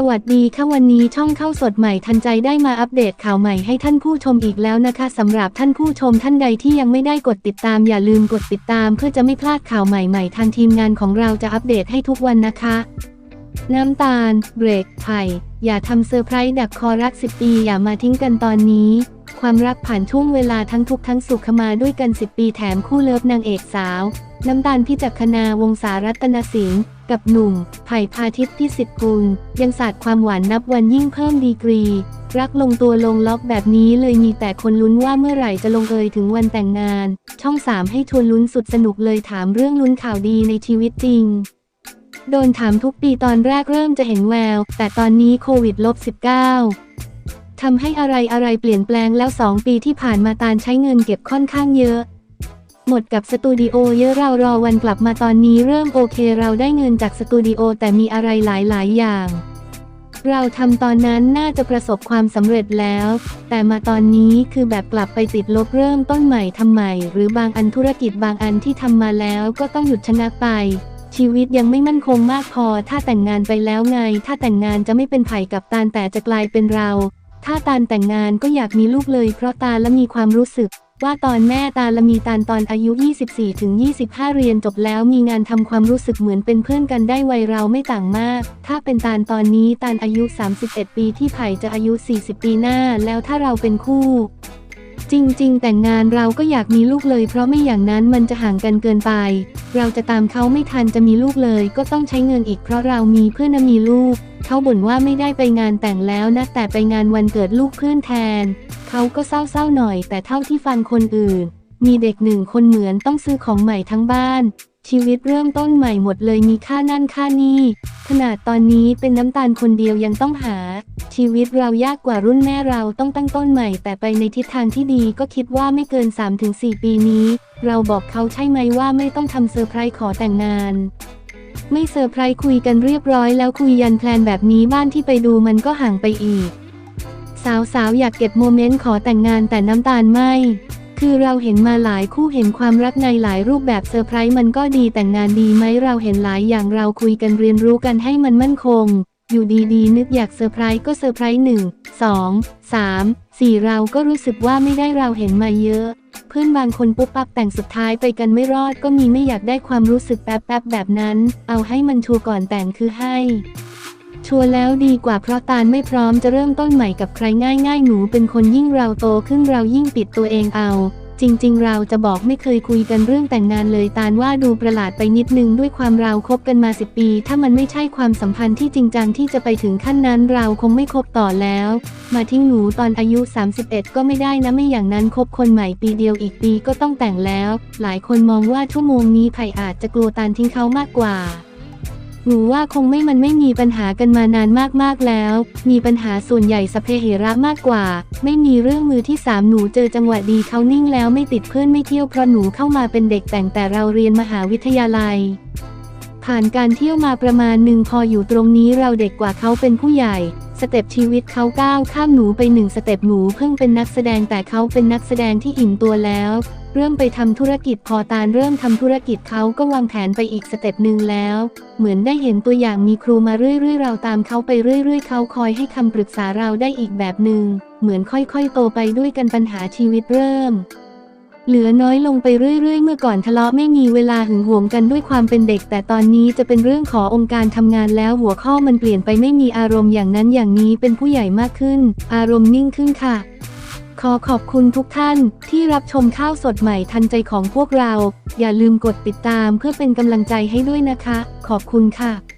สวัสดีค่ะวันนี้ช่องเข้าสดใหม่ทันใจได้มาอัปเดตข่าวใหม่ให้ท่านผู้ชมอีกแล้วนะคะสำหรับท่านผู้ชมท่านใดที่ยังไม่ได้กดติดตามอย่าลืมกดติดตามเพื่อจะไม่พลาดข่าวใหม่ๆ ทางทีมงานของเราจะอัปเดตให้ทุกวันนะคะ น้ำตาล เบรกไผ่อย่าทำเซอร์ไพรส์ดับคอรักสิบปีอย่ามาทิ้งกันตอนนี้ ความรักผ่านช่วงเวลาทั้งทุกทั้งสุขมาด้วยกัน10ปีแถมคู่เลิฟนางเอกสาว น้ำตาลพิจักคณาวงศารัตนสิงห์ กับหนุ่มไผ่พาทิตย์พิสิทธิ์กุล ยังสาดความหวานนับวันยิ่งเพิ่มดีกรี รักลงตัวลงล็อกแบบนี้เลยมีแต่คนลุ้นว่าเมื่อไหร่จะลงเอยถึงวันแต่งงาน ช่อง 3 ให้ชวนลุ้นสุดสนุกเลยถามเรื่องลุ้นข่าวดีในชีวิตจริงโดนถามทุกปีตอนแรกเริ่มจะเห็นแวว แต่ตอนนี้โควิดลบ 19ทำให้อะไรอะไรเปลี่ยนแปลงแล้ว 2 ปีที่ผ่านมาตาลใช้เงินเก็บค่อนข้างเยอะ หมดกับสตูดิโอเยอะเรารอวันกลับมาตอนนี้เริ่มโอเคเราได้เงินจากสตูดิโอแต่มีอะไรหลาย ๆ อย่าง เราทำตอนนั้นน่าจะประสบความสำเร็จแล้ว แต่มาตอนนี้คือแบบกลับไปติดลบเริ่มต้นใหม่ทำใหม่ หรือบางอันธุรกิจบางอันที่ทำมาแล้วก็ต้องหยุดชะงักไปชีวิตยังไม่มั่นคงมากพอ ถ้าแต่งงานไปแล้วไง ถ้าแต่งงานจะไม่เป็นไผ่กับตาลแต่จะกลายเป็นเรา ถ้าตาลแต่งงานก็อยากมีลูกเลยเพราะตาและมีความรู้สึก ว่าตอนแม่ตาละมีตาลตอนอายุ 24ถึง25 เรียนจบแล้วมีงานทำความรู้สึกเหมือนเป็นเพื่อนกันได้วัยเราไม่ต่างมาก ถ้าเป็นตาลตอนนี้ตาลอายุ 31 ปีที่ไผ่จะอายุ 40 ปีหน้าแล้วถ้าเราเป็นคู่จริงๆ แต่งงานเราก็อยากมีลูกเลยเพราะไม่อย่างนั้นมันจะห่างกันเกินไป เราจะตามเขาไม่ทันจะมีลูกเลย ก็ต้องใช้เงินอีกเพราะเรามีเพื่อนมีลูก เขาบ่นว่าไม่ได้ไปงานแต่งแล้วนะแต่ไปงานวันเกิดลูกเพื่อนแทน เขาก็เศร้าๆหน่อย แต่เท่าที่ฟังคนอื่น มีเด็กหนึ่งคนเหมือนต้องซื้อของใหม่ทั้งบ้าน ชีวิตเริ่มต้นใหม่หมดเลยมีค่านั่นค่านี่ขนาดตอนนี้เป็นน้ำตาลคนเดียวยังต้องหา ชีวิตเรายากกว่ารุ่นแม่เราต้องตั้งต้นใหม่ แต่ไปในทิศทางที่ดีก็คิดว่าไม่เกิน 3-4 ปีนี้ เราบอกเขาใช่ไหมว่าไม่ต้องทำเซอร์ไพรส์ขอแต่งงานไม่เซอร์ไพรส์คุยกันเรียบร้อยแล้วคุยยันแพลนแบบนี้บ้านที่ไปดูมันก็ห่างไปอีก สาวๆ อยากเก็บโมเมนต์ขอแต่งงานแต่น้ำตาลไม่ คือเราเห็นมาหลายคู่เห็นความรักในหลายรูปแบบเซอร์ไพรส์มันก็ดีแต่งงานดีไหมเราเห็นหลายอย่างเราคุยกันเรียนรู้กันให้มันมั่นคง อยู่ดีๆ นึกอยากเซอร์ไพรส์ก็เซอร์ไพรส์หนึ่งสองสามสี่เราก็รู้สึกว่าไม่ได้เราเห็นมาเยอะ เพื่อนบางคนปุ๊บปั๊บแต่งสุดท้ายไปกันไม่รอดก็มีไม่อยากได้ความรู้สึกแป๊บๆแบบนั้น เอาให้มันชัวร์ก่อนแต่งคือให้ ชัวร์แล้วดีกว่าเพราะตาลไม่พร้อมจะเริ่มต้นใหม่กับใครง่ายๆหนูเป็นคนยิ่งเราโตขึ้นเรายิ่งปิดตัวเองเอา จริง ๆ เราจะบอกไม่เคยคุยกันเรื่องแต่งงานเลยตาลว่าดูประหลาดไปนิดนึงด้วยความเราคบกันมาสิปี ถ้ามันไม่ใช่ความสัมพันธ์ที่จริงจังที่จะไปถึงขั้นนั้นเราคงไม่คบต่อแล้ว มาทิ้งหนูตอนอายุ 31 ก็ไม่ได้นะไม่อย่างนั้นคบคนใหม่ปีเดียวอีกปีก็ต้องแต่งแล้ว หลายคนมองว่าชั่วโมงนี้ไผ่อาจจะกลัวตาลทิ้งเขามากกว่า หนูว่าคงไม่มันไม่มีปัญหากันมานานมากๆแล้ว มีปัญหาส่วนใหญ่สเพเหระมากกว่า ไม่มีเรื่องมือที่สามหนูเจอจังหวะดีเขานิ่งแล้วไม่ติดเพื่อนไม่เที่ยวเพราะหนูเข้ามาเป็นเด็กแต่งแต่เราเรียนมหาวิทยาลัย ผ่านการเที่ยวมาประมาณหนึ่งพออยู่ตรงนี้เราเด็กกว่าเขาเป็นผู้ใหญ่ สเต็ปชีวิตเขาก้าวข้ามหนูไปหนึ่งสเต็ปหนูเพิ่งเป็นนักแสดงแต่เขาเป็นนักแสดงที่อิ่มตัวแล้ว เริ่มไปทำธุรกิจพอตาลเริ่มทำธุรกิจเขาก็วางแผนไปอีกสเต็ปหนึ่งแล้ว เหมือนได้เห็นตัวอย่างมีครูมาเรื่อยๆ เราตามเขาไปเรื่อยๆ เขาคอยให้คำปรึกษาเราได้อีกแบบหนึ่งเหมือนค่อยๆ โตไปด้วยกันปัญหาชีวิตเริ่ม เหลือน้อยลงไปเรื่อย ๆ เมื่อก่อนทะเลาะไม่มีเวลาหึงหวงกันด้วยความเป็นเด็ก แต่ตอนนี้จะเป็นเรื่องขอองค์การทำงานแล้วหัวข้อมันเปลี่ยนไปไม่มีอารมณ์อย่างนั้นอย่างนี้เป็นผู้ใหญ่มากขึ้น อารมณ์นิ่งขึ้นค่ะ ขอขอบคุณทุกท่านที่รับชมข้าวสดใหม่ทันใจของพวกเรา อย่าลืมกดติดตามเพื่อเป็นกำลังใจให้ด้วยนะคะ ขอบคุณค่ะ